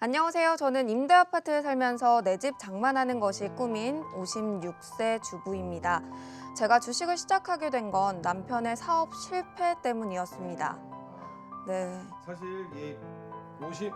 안녕하세요. 저는 임대 아파트에 살면서 내 집 장만하는 것이 꿈인 56세 주부입니다. 제가 주식을 시작하게 된 건 남편의 사업 실패 때문이었습니다. 네. 사실 이 50,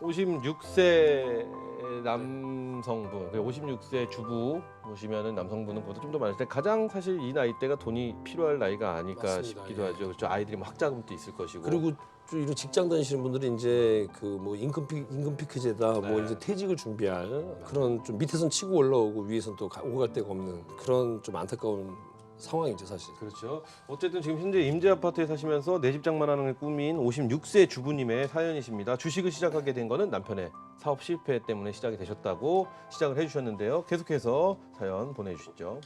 56세 남성분, 56세 주부 보시면은 남성분은 보다 좀 더 많을 때 가장 사실 이 나이대가 돈이 필요할 나이가 아닐까 맞습니다. 싶기도 예. 하죠. 그렇죠. 아이들이 뭐 학자금도 있을 것이고. 그리고 좀 이런 직장 다니시는 분들이 이제 그 뭐 임금 피 임금 피크제다 뭐 네. 이제 퇴직을 준비할 그런 좀 밑에선 치고 올라오고 위에선 또 가- 오고 갈 데가 없는 그런 좀 안타까운 상황이죠 사실. 그렇죠. 어쨌든 지금 현재 임대 아파트에 사시면서 내 집 장만하는 꿈인 56세 주부님의 사연이십니다. 주식을 시작하게 된 거는 남편의 사업 실패 때문에 시작이 되셨다고 시작을 해주셨는데요. 계속해서 사연 보내주시죠.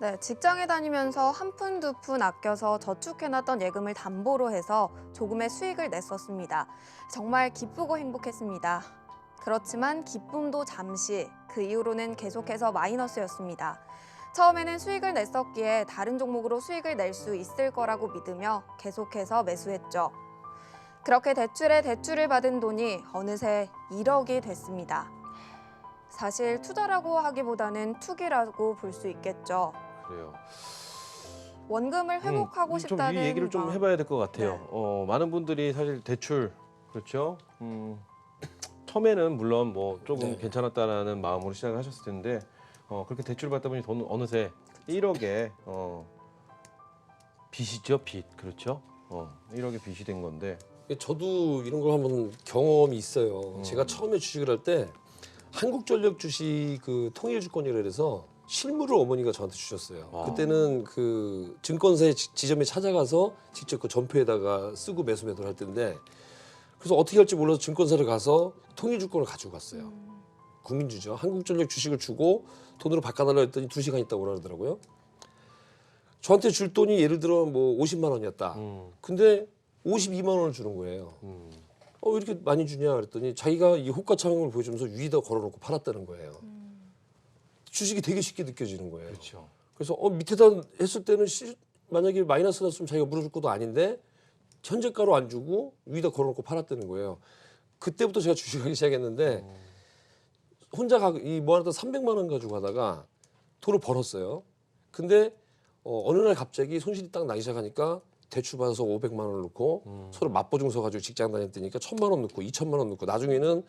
네, 직장에 다니면서 한 푼 두 푼 아껴서 저축해놨던 예금을 담보로 해서 조금의 수익을 냈었습니다. 정말 기쁘고 행복했습니다. 그렇지만 기쁨도 잠시, 그 이후로는 계속해서 마이너스였습니다. 처음에는 수익을 냈었기에 다른 종목으로 수익을 낼 수 있을 거라고 믿으며 계속해서 매수했죠. 그렇게 대출에 대출을 받은 돈이 어느새 1억이 됐습니다. 사실 투자라고 하기보다는 투기라고 볼 수 있겠죠. 그래요. 원금을 회복하고 음, 싶다는 좀이 얘기를 좀 마음. 해봐야 될 것 같아요. 네. 어, 많은 분들이 사실 대출 그렇죠. 음, 처음에는 물론 뭐 조금 네. 괜찮았다라는 마음으로 시작을 하셨을 텐데 어, 그렇게 대출 받다 보니 돈 어느새 1억에 어, 빚이죠 빚 그렇죠. 어, 1억의 빚이 된 건데 저도 이런 걸 한번 경험이 있어요. 음. 제가 처음에 주식을 할 때 한국전력 주식 그 통일주권이라 그래서 실물을 어머니가 저한테 주셨어요. 아. 그때는 그 증권사의 지- 지점에 찾아가서 직접 그 전표에다가 쓰고 매수 매도를 할 때인데 그래서 어떻게 할지 몰라서 증권사를 가서 통일주권을 가지고 갔어요. 음. 국민주죠. 한국전력 주식을 주고 돈으로 바꿔달라 했더니 두 시간 있다고 그러더라고요. 저한테 줄 돈이 예를 들어 뭐 50만 원이었다. 음, 근데 52만 원을 주는 거예요. 음, 어, 왜 이렇게 많이 주냐 그랬더니 자기가 이 호가창을 보여주면서 위에다 걸어놓고 팔았다는 거예요. 주식이 되게 쉽게 느껴지는 거예요. 그렇죠. 그래서 어, 밑에다 했을 때는 시- 만약에 마이너스 났으면 자기가 물어줄 것도 아닌데 현재가로 안 주고 위에다 걸어놓고 팔았다는 거예요. 그때부터 제가 주식하기 시작했는데 혼자 가, 이 모아놨던 300만 원 가지고 가다가 돈을 벌었어요. 근데 어, 어느 날 갑자기 손실이 딱 나기 시작하니까 대출 받아서 500만 원을 넣고 서로 맞보증서 가지고 직장 다닐 때니까 1000만 원 넣고 2천만 원 넣고 나중에는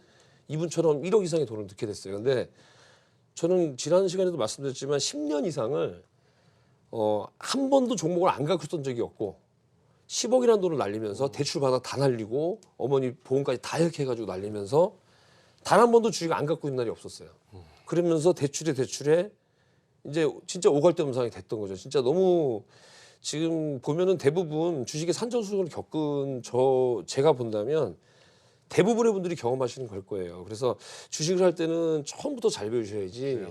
이분처럼 1억 이상의 돈을 넣게 됐어요. 근데 저는 지난 시간에도 말씀드렸지만 10년 이상을 어, 한 번도 종목을 안 가르쳤던 적이 없고 10억이라는 돈을 날리면서 대출 받아 다 날리고 어머니 보험까지 다 이렇게 해가지고 날리면서 단 한 번도 주식 안 갖고 있는 날이 없었어요. 그러면서 대출에 대출에 이제 진짜 오갈데없는 상황이 됐던 거죠. 진짜 너무 지금 보면은 대부분 주식의 산전수전을 겪은 저 제가 본다면 대부분의 분들이 경험하시는 걸 거예요. 그래서 주식을 할 때는 처음부터 잘 배우셔야지.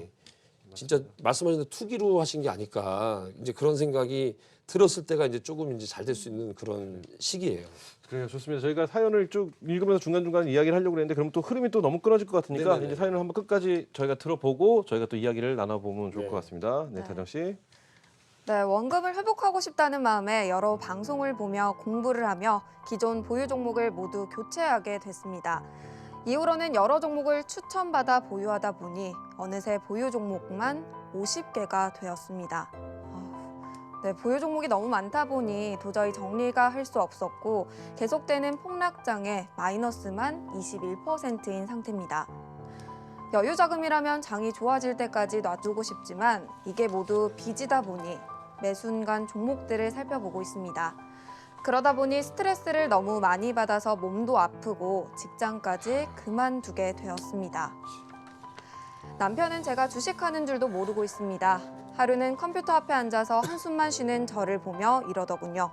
진짜 말씀하신 대로 투기로 하신 게 아닐까. 이제 그런 생각이 들었을 때가 이제 조금 이제 잘 될 수 있는 그런 시기예요. 그래요 좋습니다. 저희가 사연을 쭉 읽으면서 중간 중간 이야기를 하려고 그랬는데 그럼 또 흐름이 또 너무 끊어질 것 같으니까 네네네. 이제 사연을 한번 끝까지 저희가 들어보고 저희가 또 이야기를 나눠보면 좋을 네. 것 같습니다. 네, 네. 다정 씨. 네, 원금을 회복하고 싶다는 마음에 여러 방송을 보며 공부를 하며 기존 보유 종목을 모두 교체하게 됐습니다. 이후로는 여러 종목을 추천받아 보유하다 보니 어느새 보유 종목만 50개가 되었습니다. 네, 보유 종목이 너무 많다 보니 도저히 정리가 할 수 없었고 계속되는 폭락장에 마이너스만 21%인 상태입니다. 여유 자금이라면 장이 좋아질 때까지 놔두고 싶지만 이게 모두 빚이다 보니 매 순간 종목들을 살펴보고 있습니다. 그러다 보니 스트레스를 너무 많이 받아서 몸도 아프고 직장까지 그만두게 되었습니다. 남편은 제가 주식하는 줄도 모르고 있습니다. 하루는 컴퓨터 앞에 앉아서 한숨만 쉬는 저를 보며 이러더군요.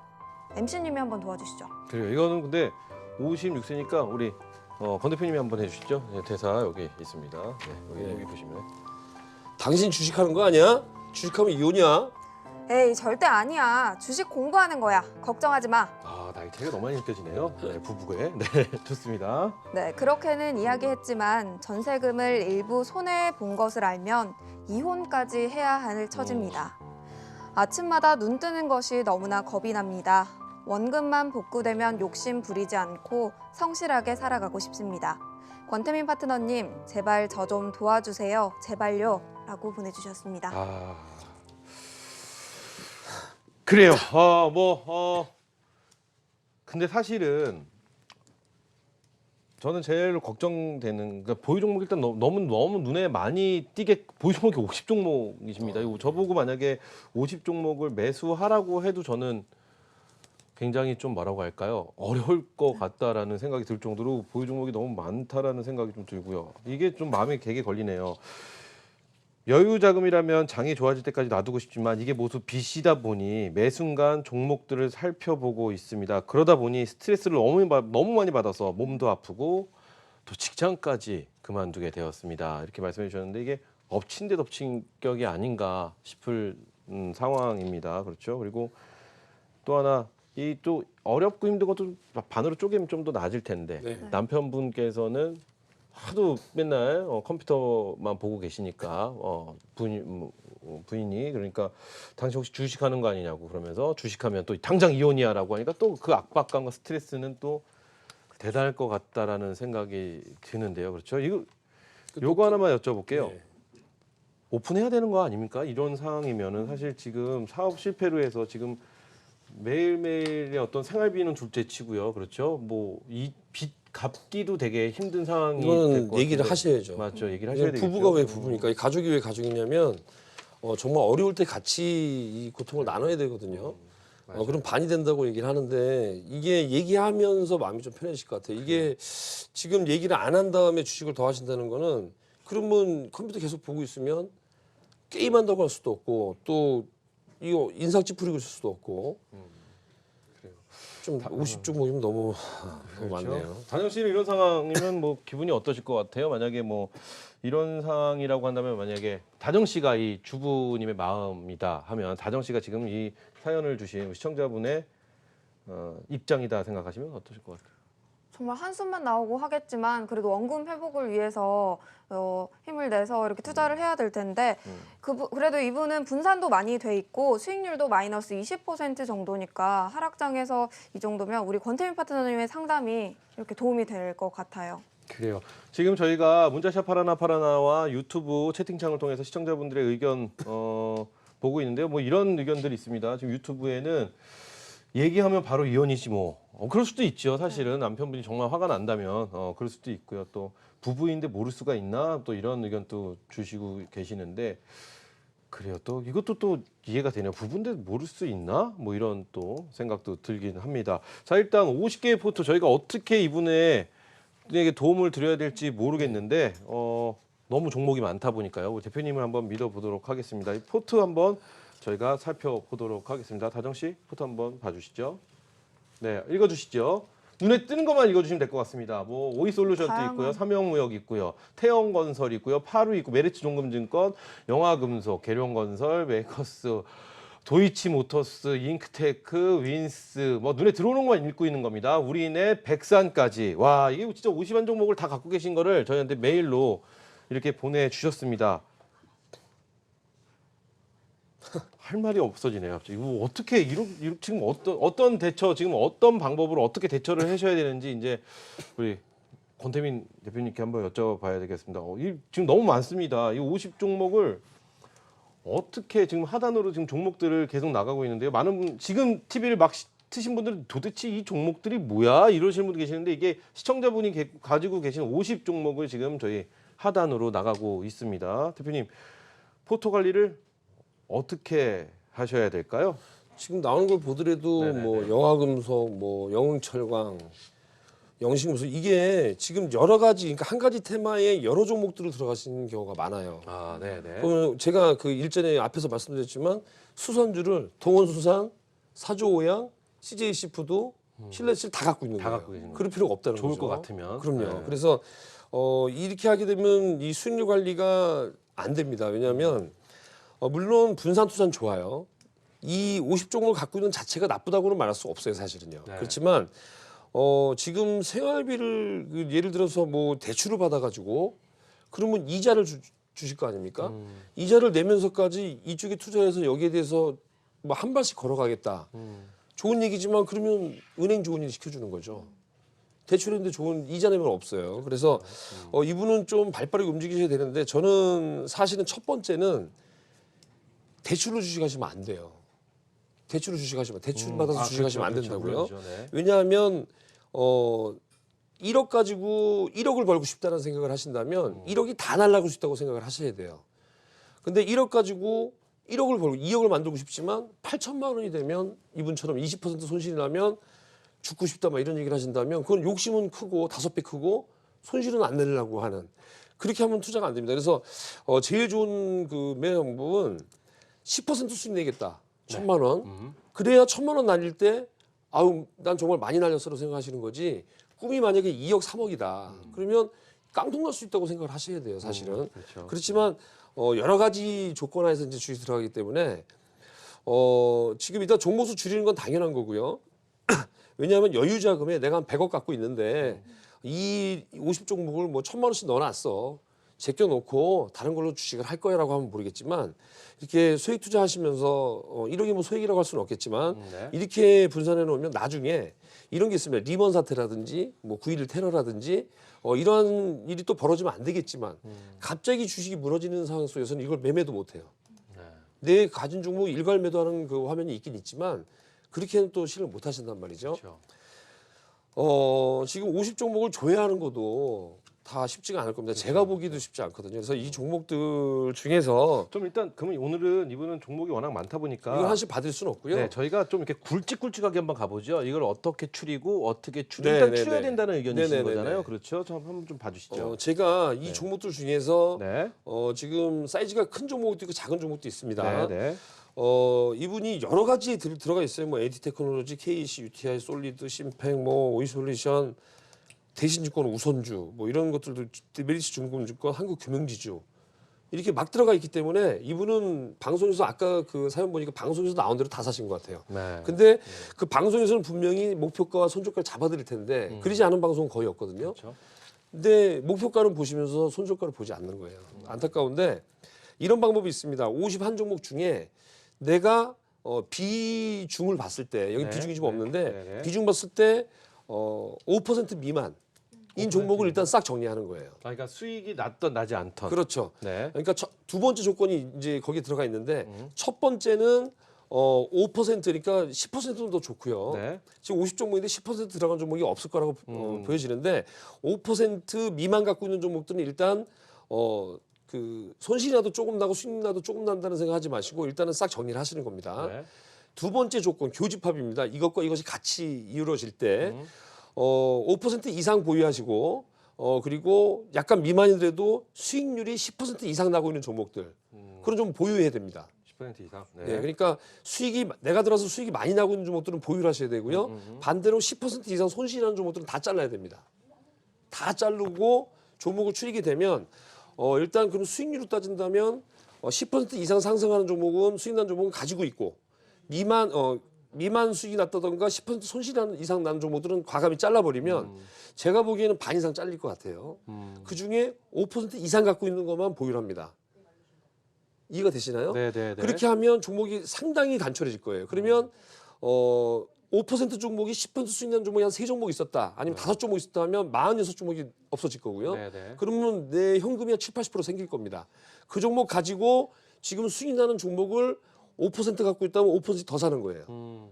MC님이 한번 도와주시죠. 그래요. 이거는 근데 56세니까 우리 어, 권 대표님이 한번 해주시죠. 네, 대사 여기 있습니다. 네, 여기, 네. 여기 보시면. 당신 주식하는 거 아니야? 주식하면 이혼이야. 에이 절대 아니야. 주식 공부하는 거야. 걱정하지 마. 아 나이 차이가 너무 많이 느껴지네요. 네, 부부의. 네, 좋습니다. 네, 그렇게는 이야기했지만 전세금을 일부 손해에 본 것을 알면 이혼까지 해야 할 처지입니다. 아침마다 눈 뜨는 것이 너무나 겁이 납니다. 원금만 복구되면 욕심 부리지 않고 성실하게 살아가고 싶습니다. 권태민 파트너님, 제발 저 좀 도와주세요. 제발요. 라고 보내주셨습니다. 아 그래요. 어 뭐 어. 근데 사실은 저는 제일 걱정되는 그러니까 보유 종목 일단 너- 너무 너무 눈에 많이 띄게 보유 종목이 50 종목이십니다. 이거 저보고 만약에 50 종목을 매수하라고 해도 저는 굉장히 좀 뭐라고 할까요? 어려울 것 같다라는 생각이 들 정도로 보유 종목이 너무 많다라는 생각이 좀 들고요. 이게 좀 마음에 되게 걸리네요. 여유 자금이라면 장이 좋아질 때까지 놔두고 싶지만 이게 모두 빚이다 보니 매 순간 종목들을 살펴보고 있습니다. 그러다 보니 스트레스를 너무, 받- 너무 많이 받아서 몸도 아프고 또 직장까지 그만두게 되었습니다. 이렇게 말씀해 주셨는데 이게 엎친 데 덮친 격이 아닌가 싶을 음, 상황입니다. 그렇죠. 그리고 또 하나 이 또 어렵고 힘든 것도 반으로 쪼개면 좀 더 나아질 텐데 네. 남편분께서는 하도 맨날 어, 컴퓨터만 보고 계시니까 어, 부인, 음, 어, 부인이 그러니까 당신 혹시 주식하는 거 아니냐고 그러면서 주식하면 또 당장 이혼이야라고 하니까 또 그 압박감과 스트레스는 또 대단할 것 같다라는 생각이 드는데요. 그렇죠? 이거 요거 하나만 여쭤볼게요. 네. 오픈해야 되는 거 아닙니까? 이런 상황이면은 사실 지금 사업 실패로 해서 지금 매일매일의 어떤 생활비는 둘째치고요. 그렇죠? 뭐 이 빚 갚기도 되게 힘든 상황이 이거는 될것 얘기를 같은데. 하셔야죠. 맞죠. 얘기를 하셔야 되겠죠. 부부가 왜 부부니까 이 가족이 왜 가족이냐면 어, 정말 어려울 때 같이 이 고통을 나눠야 되거든요. 어, 그럼 반이 된다고 얘기를 하는데 이게 얘기하면서 마음이 좀 편해질 것 같아요. 이게 지금 얘기를 안 한 다음에 주식을 더 하신다는 거는 그러면 컴퓨터 계속 보고 있으면 게임한다고 할 수도 없고 또 이거 인상 찌푸리고 있을 수도 없고 그래요. 좀 50종목이면 너무, 너무 그렇죠. 많네요. 단영 씨는 이런 상황이면 뭐 기분이 어떠실 것 같아요? 만약에 뭐 이런 상황이라고 한다면 만약에 다정 씨가 이 주부님의 마음이다 하면 다정 씨가 지금 이 사연을 주신 시청자분의 어, 입장이다 생각하시면 어떠실 것 같아요? 정말 한숨만 나오고 하겠지만 그래도 원금 회복을 위해서 어, 힘을 내서 이렇게 투자를 해야 될 텐데 음. 그 그래도 이분은 분산도 많이 돼 있고 수익률도 마이너스 20% 정도니까 하락장에서 이 정도면 우리 권태민 파트너님의 상담이 이렇게 도움이 될 것 같아요. 그래요. 지금 저희가 문자샵 파라나 파라나와 유튜브 채팅창을 통해서 시청자분들의 의견 어, 보고 있는데요. 뭐 이런 의견들이 있습니다. 지금 유튜브에는 얘기하면 바로 이혼이지 뭐. 어, 그럴 수도 있죠. 사실은 남편분이 정말 화가 난다면 어, 그럴 수도 있고요. 또 부부인데 모를 수가 있나 또 이런 의견 또 주시고 계시는데 그래요. 또 이것도 또 이해가 되네요. 부부인데 모를 수 있나? 뭐 이런 또 생각도 들긴 합니다. 자 일단 50개의 포토 저희가 어떻게 이분의 에게 도움을 드려야 될지 모르겠는데 어, 너무 종목이 많다 보니까요. 대표님을 한번 믿어보도록 하겠습니다. 이 포트 한번 저희가 살펴보도록 하겠습니다. 다정 씨 포트 한번 봐주시죠. 네, 읽어주시죠. 눈에 뜨는 것만 읽어주시면 될 것 같습니다. 뭐 오이솔루션도 다양한- 있고요, 삼형무역 있고요, 태영건설 있고요, 파루 있고 메리츠 종금증권, 영화금속, 계룡건설, 메이커스, 도이치모터스, 잉크테크, 윈스 뭐 눈에 들어오는 것만 읽고 있는 겁니다. 우리네 백산까지 와 이게 진짜 50한 종목을 다 갖고 계신 거를 저희한테 메일로 이렇게 보내주셨습니다. 할 말이 없어지네요. 갑자기 이거 어떻게 이런 지금 어떤 어떤 대처 지금 어떤 방법으로 어떻게 대처를 하셔야 되는지 이제 우리 권태민 대표님께 한번 여쭤봐야 되겠습니다. 어, 이, 지금 너무 많습니다. 이 50 종목을 어떻게 지금 하단으로 지금 종목들을 계속 나가고 있는데요. 많은 분 지금 TV를 막 시- 트신 분들은 도대체 이 종목들이 뭐야 이러시는 분도 계시는데 이게 시청자분이 게- 가지고 계신 50 종목을 지금 저희 하단으로 나가고 있습니다. 대표님 포토 관리를 어떻게 하셔야 될까요? 지금 나오는 걸 보더라도 네네네. 뭐 영화금속, 뭐 영흥철강, 영신금속 이게 지금 여러 가지 그러니까 한 가지 테마에 여러 종목들을 들어가시는 경우가 많아요. 아, 네, 네. 그러면 제가 그 일전에 앞에서 말씀드렸지만 수선주를 동원수산, 사조오양, CJ 시푸드, 실내실 다 갖고 있는 다 거예요. 갖고 계시는 그럴 필요가 없다는 좋을 거죠. 것 같으면. 그럼요. 네. 그래서 어, 이렇게 하게 되면 이 수익률 관리가 안 됩니다. 왜냐하면 어, 물론 분산 투자는 좋아요. 이 50종목을 갖고 있는 자체가 나쁘다고는 말할 수 없어요, 사실은요. 네. 그렇지만 어, 지금 생활비를 그 예를 들어서 뭐 대출을 받아가지고 그러면 이자를 주, 주실 거 아닙니까? 음, 이자를 내면서까지 이쪽에 투자해서 여기에 대해서 뭐 한 발씩 걸어가겠다. 음. 좋은 얘기지만 그러면 은행 좋은 일 시켜주는 거죠. 대출했는데 좋은 이자 내면 없어요. 그래서 어, 이분은 좀 발빠르게 움직이셔야 되는데 저는 사실은 첫 번째는 대출로 주식하시면 안 돼요. 대출로 주식하시면 대출 받아서 아, 주식하시면 안 그렇죠, 된다고요. 그렇죠. 네. 왜냐하면 어 1억 가지고 1억을 벌고 싶다는 생각을 하신다면 1억이 다 날라갈 수 있다고 생각을 하셔야 돼요. 근데 1억 가지고 1억을 벌고 2억을 만들고 싶지만 8천만 원이 되면 이분처럼 20% 손실이 나면 죽고 싶다 막 이런 얘기를 하신다면 그건 욕심은 크고 다섯 배 크고 손실은 안 내려고 하는 그렇게 하면 투자가 안 됩니다. 그래서 어 제일 좋은 그 매매 방법은 10% 수익 내겠다. 천만 원. 그래야 천만 원 날릴 때 아우 난 정말 많이 날렸어라고 생각하시는 거지. 꿈이 만약에 2억 3억이다. 그러면 깡통 날 수 있다고 생각을 하셔야 돼요, 사실은. 그렇죠. 그렇지만 어 여러 가지 조건 하에서 이제 주식 들어가기 때문에 어 지금 일단 종목수 줄이는 건 당연한 거고요. 왜냐하면 여유 자금에 내가 한 100억 갖고 있는데 이 50종목을 뭐 천만 원씩 넣어놨어. 제껴 놓고 다른 걸로 주식을 할 거야라고 하면 모르겠지만 이렇게 소액 투자하시면서 어 1억이 뭐 소액이라고 할 수는 없겠지만 음, 네. 이렇게 분산해 놓으면 나중에 이런 게 있습니다. 리먼 사태라든지 뭐 9.11 테러라든지 어 이런 일이 또 벌어지면 안 되겠지만 갑자기 주식이 무너지는 상황 속에서는 이걸 매매도 못 해요. 네. 내 가진 종목 일괄 매도하는 그 화면이 있긴 있지만 그렇게는 또 실을 못 하신단 말이죠. 그렇죠. 어, 지금 50 종목을 조회하는 것도 다 쉽지가 않을 겁니다. 제가 보기도 쉽지 않거든요. 그래서 이 종목들 중에서 좀 일단 그러면 오늘은 이분은 종목이 워낙 많다 보니까 이걸 하나씩 받을 수는 없고요. 네, 저희가 좀 이렇게 굵직굵직하게 한번 가보죠. 이걸 어떻게 추리고 어떻게 추리 네, 일단 네, 추려야 네. 된다는 의견이신 네, 네, 네, 거잖아요. 네. 그렇죠. 저 한번 좀 봐주시죠. 어, 제가 이 종목들 중에서 네, 어, 지금 사이즈가 큰 종목도 있고 작은 종목도 있습니다. 네, 네. 어, 이분이 여러 가지 들, 들어가 있어요. 뭐 에디 테크놀로지, KC, UTI, 솔리드, 심팩, 뭐 오이솔루션, 대신증권 우선주, 뭐 이런 것들도 메리츠 중공증권, 한국금융지주 이렇게 막 들어가 있기 때문에 이분은 방송에서 아까 그 사연 보니까 방송에서 나온 대로 다 사신 것 같아요. 네. 근데 그 방송에서는 분명히 목표가와 손절가를 잡아드릴 텐데 그러지 않은 방송은 거의 없거든요. 그렇죠. 근데 목표가를 보시면서 손절가를 보지 않는 거예요. 안타까운데 이런 방법이 있습니다. 51 종목 중에 내가 어, 비중을 봤을 때 여기 네, 비중이 지금 네, 없는데 네, 네. 비중 봤을 때 어, 5% 미만 인 종목을 일단 싹 정리하는 거예요. 아, 그러니까 수익이 났던 나지 않던. 그렇죠. 네. 그러니까 첫- 두 번째 조건이 이제 거기에 들어가 있는데 음. 첫 번째는 어, 5% 그러니까 10%는 더 좋고요. 네. 지금 50종목인데 10% 들어간 종목이 없을 거라고 어, 음. 보여지는데 5% 미만 갖고 있는 종목들은 일단 어, 그 손실이 나도 조금 나고 수익 나도 조금 난다는 생각하지 마시고 일단은 싹 정리를 하시는 겁니다. 네. 두 번째 조건 교집합입니다. 이것과 이것이 같이 이루어질 때 음. 어, 5% 이상 보유하시고 어, 그리고 약간 미만이더라도 수익률이 10% 이상 나고 있는 종목들 음, 그런 좀 보유해야 됩니다. 10% 이상. 네. 네, 그러니까 수익이 내가 들어서 수익이 많이 나고 있는 종목들은 보유를 하셔야 되고요. 음, 반대로 10% 이상 손실이 나는 종목들은 다 잘라야 됩니다. 다 자르고 종목을 추리게 되면 어, 일단 그럼 수익률로 따진다면 어, 10% 이상 상승하는 종목은 수익 난 종목은 가지고 있고 미만 어, 미만 수익이 났다던가 10% 손실 이 이상 나는 종목들은 과감히 잘라버리면 제가 보기에는 반 이상 잘릴 것 같아요. 음. 그 중에 5% 이상 갖고 있는 것만 보유를 합니다. 이해가 되시나요? 네, 네, 네. 그렇게 하면 종목이 상당히 단촐해질 거예요. 그러면 어, 5% 종목이 10% 수익 난 종목이 한 세 종목 있었다. 아니면 다섯 종목 있었다 하면 46종목이 없어질 거고요. 네, 네. 그러면 내 현금이 한 7, 80% 생길 겁니다. 그 종목 가지고 지금 수익 나는 종목을 5% 갖고 있다면 5%더 사는 거예요. 음.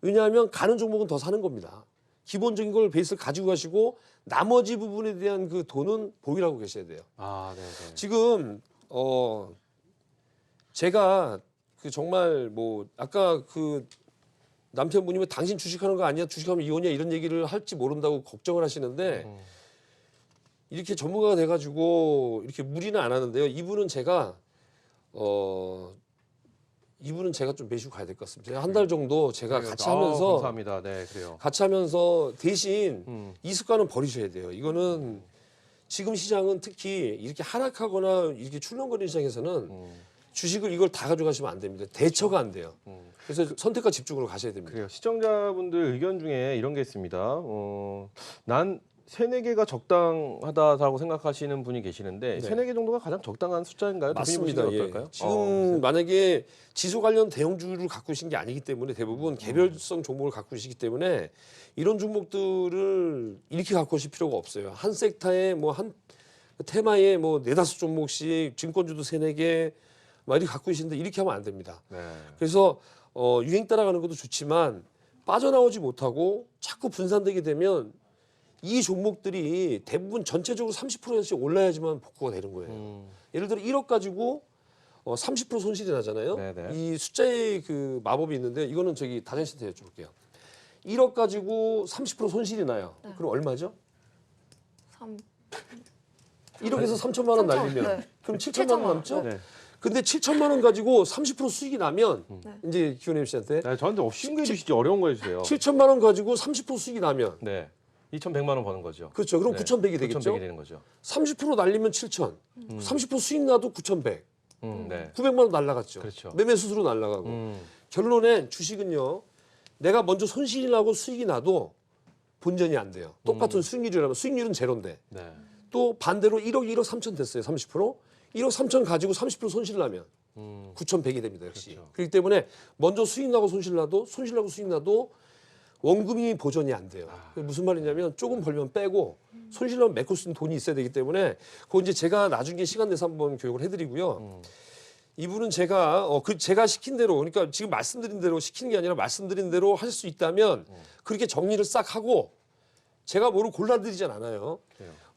왜냐하면 가는 종목은 더 사는 겁니다. 기본적인 걸 베이스를 가지고 가시고 나머지 부분에 대한 그 돈은 보유하고 계셔야 돼요. 아, 네, 네. 지금 어 제가 그 정말 뭐 아까 그 남편분이 뭐 당신 주식하는 거 아니야 주식하면 이혼이야 이런 얘기를 할지 모른다고 걱정을 하시는데 음. 이렇게 전문가가 돼가지고 이렇게 무리는 안 하는데요 이분은 제가 어 이분은 제가 좀 매주 가야 될 것 같습니다 한 달 정도 제가 그래요. 같이 아, 하면서 감사합니다. 네, 그래요. 같이 하면서 대신 음. 이 습관은 버리셔야 돼요. 이거는 지금 시장은 특히 이렇게 하락하거나 이렇게 출렁거리는 시장에서는 음. 주식을 이걸 다 가져가시면 안 됩니다. 대처가 안 돼요. 음. 그래서 선택과 집중으로 가셔야 됩니다. 그래요. 시청자분들 의견 중에 이런 게 있습니다. 어, 난 세네 개가 적당하다라고 생각하시는 분이 계시는데 네. 세네 개 정도가 가장 적당한 숫자인가요? 대표님 맞습니다. 보시기엔 예. 어떨까요? 지금 어, 만약에 지수 관련 대형주를 갖고 계신 게 아니기 때문에 대부분 개별성 종목을 갖고 계시기 때문에 이런 종목들을 이렇게 갖고 오실 필요가 없어요. 한 섹터에 뭐 한 테마에 뭐 네다섯 종목씩 증권주도 세네 개 막 이렇게 갖고 계시는데 이렇게 하면 안 됩니다. 네. 그래서 어, 유행 따라가는 것도 좋지만 빠져나오지 못하고 자꾸 분산되게 되면 이 종목들이 대부분 전체적으로 30%씩 올라야지만 복구가 되는 거예요. 음, 예를 들어 1억 가지고 어, 30% 손실이 나잖아요. 네네. 이 숫자의 그 마법이 있는데 이거는 저기 다현 씨한테 여쭤볼게요. 1억 가지고 30% 손실이 나요. 네. 그럼 얼마죠? 3, 1억에서 3천만 원 3천, 날리면 네. 그럼 7천만 원 7천만 원. 남죠? 네. 근데 7천만 원 가지고 30% 수익이 나면 네. 이제 기훈님 씨한테 네, 저한테 어, 쉬운 거 해주시지 어려운 거 해주세요. 7천만 원 가지고 30% 수익이 나면 네. 2,100만 원 버는 거죠. 그렇죠. 그럼 네. 9,100이 되겠죠. 9,100이 되는 거죠. 30% 날리면 7천, 30% 수익 나도 9,100, 음, 네. 900만 원 날라갔죠. 그렇죠. 매매 수수료 날라가고. 음, 결론엔 주식은요. 내가 먼저 손실이 나고 수익이 나도 본전이 안 돼요. 똑같은 수익률이라면 수익률은 제로인데 네. 또 반대로 1억 1억 3천 됐어요. 30%. 1억 3천 가지고 30% 손실 나면 음, 9,100이 됩니다. 역시. 그렇죠. 그렇기 때문에 먼저 수익 나고 손실 나도 손실 나고 수익 나도 원금이 보전이 안 돼요. 아. 무슨 말이냐면 조금 벌면 빼고 손실 나면 메꿀 수 있는 돈이 있어야 되기 때문에 그거 이제 제가 나중에 시간 내서 한번 교육을 해드리고요. 음. 이분은 제가 어 그 제가 시킨 대로 그러니까 지금 말씀드린 대로 시키는 게 아니라 말씀드린 대로 할수 있다면 그렇게 정리를 싹 하고 제가 뭐를 골라드리진 않아요.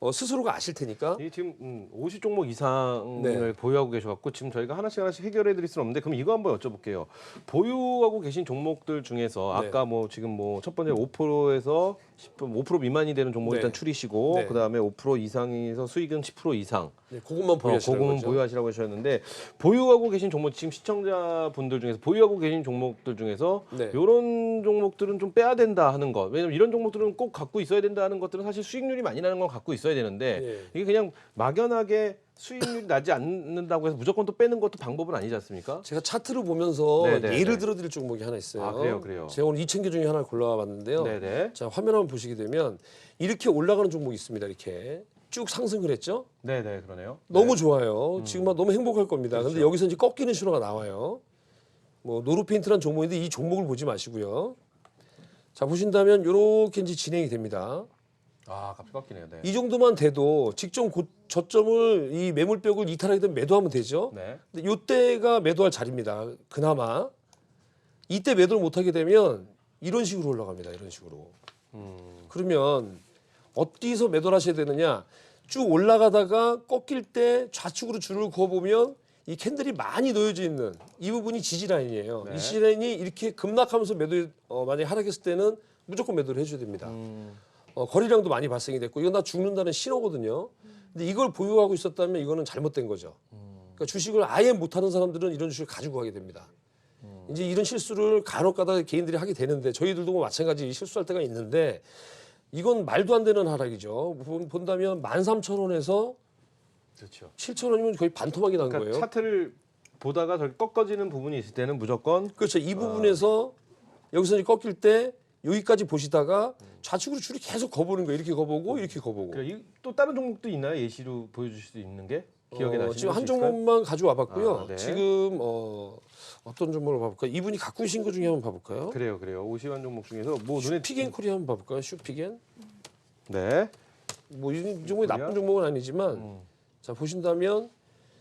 어, 스스로가 아실 테니까. 이 지금 음, 50종목 이상을 네. 보유하고 계셔갖고 지금 저희가 하나씩 하나씩 해결해 드릴 수는 없는데 그럼 이거 한번 여쭤볼게요. 보유하고 계신 종목들 중에서 네. 아까 뭐 지금 뭐 첫 번째 5%에서 10%, 5% 미만이 되는 종목 네. 일단 추리시고 네. 그다음에 5% 이상에서 수익은 10% 이상 네, 그것만 어, 그거는 거죠. 보유하시라고 하셨는데 보유하고 계신 종목 지금 시청자분들 중에서 보유하고 계신 종목들 중에서 네. 이런 종목들은 좀 빼야 된다 하는 것 왜냐면 이런 종목들은 꼭 갖고 있어야 된다 하는 것들은 사실 수익률이 많이 나는 건 갖고 있어야 되는데 네. 이게 그냥 막연하게 수익률이 나지 않는다고 해서 무조건 또 빼는 것도 방법은 아니지 않습니까? 제가 차트를 보면서 네, 네, 예를 네. 들어 드릴 종목이 하나 있어요. 아, 그래요, 그래요. 제가 오늘 2,000개 중에 하나 골라봤는데요. 네네. 자 화면 한번 보시게 되면 이렇게 올라가는 종목이 있습니다. 이렇게 쭉 상승을 했죠. 네네 그러네요. 너무 네. 좋아요. 지금 막 너무 행복할 겁니다. 근데 그렇죠. 여기서 이제 꺾이는 신호가 나와요. 뭐 노루페인트란 종목인데 이 종목을 보지 마시고요. 자 보신다면 이렇게 이제 진행이 됩니다. 아 값이 깎이네요. 네. 이 정도만 돼도 직전 고, 저점을 이 매물벽을 이탈하게 되면 매도하면 되죠. 네. 근데 이때가 매도할 자리입니다. 그나마 이때 매도를 못하게 되면 이런 식으로 올라갑니다. 이런 식으로. 음, 그러면 어디서 매도를 하셔야 되느냐? 쭉 올라가다가 꺾일 때 좌측으로 줄을 그어보면 이 캔들이 많이 놓여져 있는 이 부분이 지지 라인이에요. 네. 이 지지 라인이 이렇게 급락하면서 매도 어, 만약에 하락했을 때는 무조건 매도를 해줘야 됩니다. 음, 어, 거래량도 많이 발생이 됐고 이건 나 죽는다는 신호거든요. 근데 이걸 보유하고 있었다면 이거는 잘못된 거죠. 그러니까 주식을 아예 못하는 사람들은 이런 주식을 가지고 가게 됩니다. 이제 이런 실수를 간혹가다 개인들이 하게 되는데 저희들도 뭐 마찬가지 실수할 때가 있는데 이건 말도 안 되는 하락이죠. 본- 본다면 13,000원에서 그렇죠. 7,000원이면 거의 반토막이 난 그러니까 거예요. 차트를 보다가 저렇게 꺾어지는 부분이 있을 때는 무조건 그렇죠. 이 부분에서 여기서 이제 꺾일 때 여기까지 보시다가 좌측으로 줄이 계속 거보는 거예요. 이렇게 거보고 이렇게 거보고. 그 이- 또 다른 종목도 있나요? 예시로 보여주실 수 있는 게 기억에 어, 나시는 지금 한? 종목만 가져와 봤고요. 아, 네. 지금 어, 어떤 종목을 봐볼까요? 이분이 갖고 계신 것 중에 한번 봐볼까요? 그래요, 그래요. 50한 종목 중에서 뭐 눈에 슈피겐 코리아 한번 봐볼까요? 슈피겐. 네. 뭐이 종목이? 나쁜 종목은 아니지만 음. 자 보신다면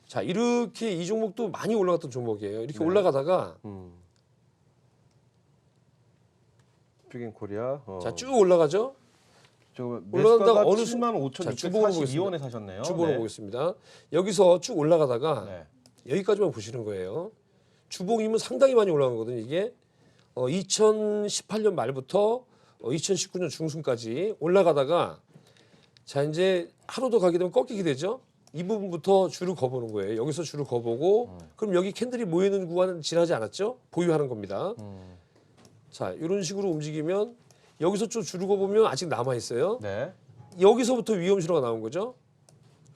자 이렇게 이 종목도 많이 올라갔던 종목이에요. 이렇게 네. 올라가다가 음. 퓨겐 코리아. 어. 자 쭉 올라가죠. 저 올라간다가 어느 수- 7만 자, 주봉을 5,642원에 사셨네요. 주보로 네. 보겠습니다. 여기서 쭉 올라가다가 네. 여기까지만 보시는 거예요. 주봉이면 상당히 많이 올라간 거거든요. 이게 어, 2018년 말부터 어, 2019년 중순까지 올라가다가 자 이제 하루 더 가게 되면 꺾이게 되죠. 이 부분부터 줄을 거보는 거예요. 여기서 줄을 거보고 그럼 여기 캔들이 모여 있는 구간은 지나지 않았죠? 보유하는 겁니다. 음. 자 이런 식으로 움직이면 여기서 좀 줄을 거보면 아직 남아 있어요. 네. 여기서부터 위험 신호가 나온 거죠.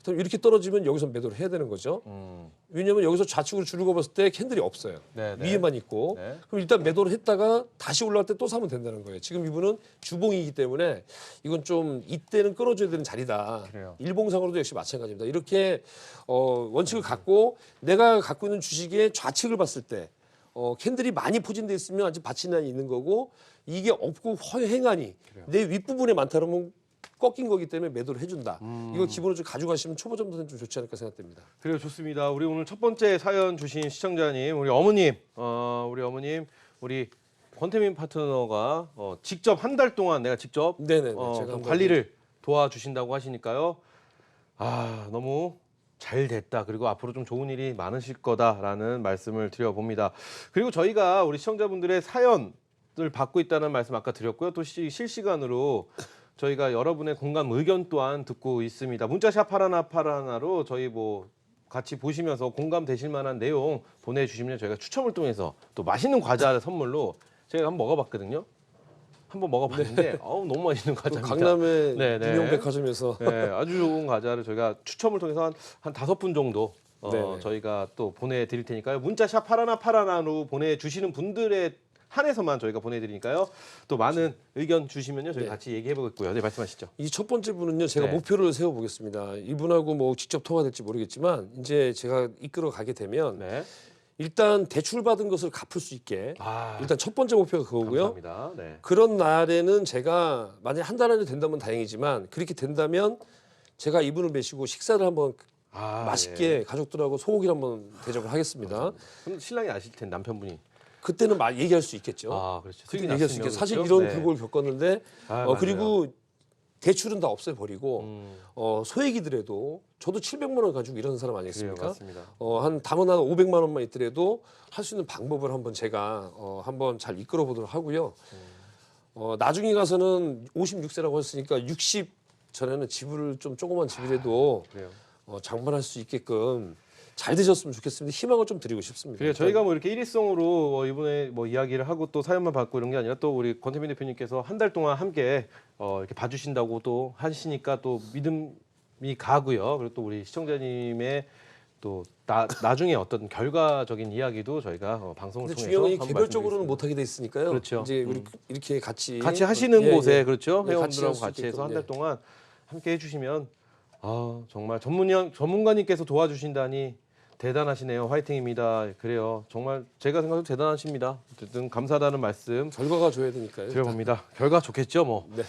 그럼 이렇게 떨어지면 여기서 매도를 해야 되는 거죠. 음. 왜냐하면 여기서 좌측으로 줄고 봤을 때 캔들이 없어요. 네, 네. 위에만 있고 네. 그럼 일단 매도를 했다가 다시 올라갈 때 또 사면 된다는 거예요. 지금 이분은 주봉이기 때문에 이건 좀 이때는 끌어줘야 되는 자리다. 그래요. 일봉상으로도 역시 마찬가지입니다. 이렇게 어, 원칙을 갖고 내가 갖고 있는 주식의 좌측을 봤을 때 어, 캔들이 많이 포진돼 있으면 아직 받침란이 있는 거고 이게 없고 허행하니 내 윗부분에 많다 그러면 꺾인 거기 때문에 매도를 해준다. 음. 이거 기본으로 좀 가져가시면 초보자분들은 좀 좋지 않을까 생각됩니다. 그래요, 좋습니다. 우리 오늘 첫 번째 사연 주신 시청자님, 우리 어머님, 어, 우리 어머님, 우리 권태민 파트너가 어, 직접 한 달 동안 내가 직접 네네네. 어, 제가 좀 한번 관리를 도와주신다고 하시니까요. 아 너무 잘 됐다. 그리고 앞으로 좀 좋은 일이 많으실 거다라는 말씀을 드려봅니다. 그리고 저희가 우리 시청자분들의 사연을 받고 있다는 말씀 아까 드렸고요. 또 시- 실시간으로 저희가 여러분의 공감 의견 또한 듣고 있습니다. 문자샵 하나나 파라나로 저희 뭐 같이 보시면서 공감되실 만한 내용 보내주시면 저희가 추첨을 통해서 또 맛있는 과자 선물로 제가 한번 먹어봤거든요. 한번 먹어봤는데 어우 너무 맛있는 그 과자입니다. 강남의 네, 네. 유명 백화점에서 네, 아주 좋은 과자를 저희가 추첨을 통해서 한, 한 다섯 분 정도 어, 네네. 저희가 또 보내드릴 테니까요. 문자샵 파라나 파라나로 보내주시는 분들의 한해서만 저희가 보내드리니까요. 또 많은 의견 주시면요. 저희 네. 같이 얘기해보겠고요. 네, 말씀하시죠. 이 첫 번째 분은요 제가 네. 목표를 세워보겠습니다. 이분하고 뭐 직접 통화될지 모르겠지만 이제 제가 이끌어 가게 되면 네. 일단 대출 받은 것을 갚을 수 있게 아, 일단 첫 번째 목표가 그거고요. 감사합니다. 네. 그런 날에는 제가 만약 한달 안에 된다면 다행이지만 그렇게 된다면 제가 이분을 모시고 식사를 한번 아, 맛있게 예. 가족들하고 소고기를 한번 대접을 하겠습니다. 그럼 신랑이 아실 텐데 남편분이. 그때는 말 얘기할 수 있겠죠. 아, 그렇죠. 그때 얘기할 수 있겠죠. 사실 그렇죠? 이런 네. 굴곡을 겪었는데 아, 어, 맞아요. 그리고 대출은 다 없애버리고 음, 어, 소액이더라도 저도 700만 원 가지고 이러는 사람 아니겠습니까? 맞습니다. 어, 한 담은 한 500만 원만 있더라도 할 수 있는 방법을 한번 제가 어, 한번 잘 이끌어 보도록 하고요. 어, 나중에 가서는 56세라고 했으니까 60 전에는 집을 좀 조그만 집이라도 그래요. 어, 장만할 수 있게끔 잘 되셨으면 좋겠습니다. 희망을 좀 드리고 싶습니다. 그래요. 저희가 뭐 이렇게 일회성으로 어, 이번에 뭐 이야기를 하고 또 사연만 받고 이런 게 아니라 또 우리 권태민 대표님께서 한 달 동안 함께 어, 이렇게 봐주신다고 또 하시니까 또 믿음이 가고요. 그리고 또 우리 시청자님의 또 나, 나중에 어떤 결과적인 이야기도 저희가 어, 방송을 근데 통해서 중요한 건 한번 개별적으로는 말씀드리겠습니다. 못 하게 돼 있으니까요. 그렇죠. 이제 우리 음. 이렇게 같이 같이 하시는 예, 곳에 예. 그렇죠 네, 같이 회원들하고 할수 같이 해서 있게끔, 한달 네. 동안 함께 해주시면 아 정말 전문형 전문가님께서 도와주신다니 대단하시네요. 화이팅입니다. 그래요. 정말 제가 생각해도 대단하십니다. 어쨌든 감사하다는 말씀 결과가 줘야 되니까요. 드려봅니다. 결과 좋겠죠 뭐. 네.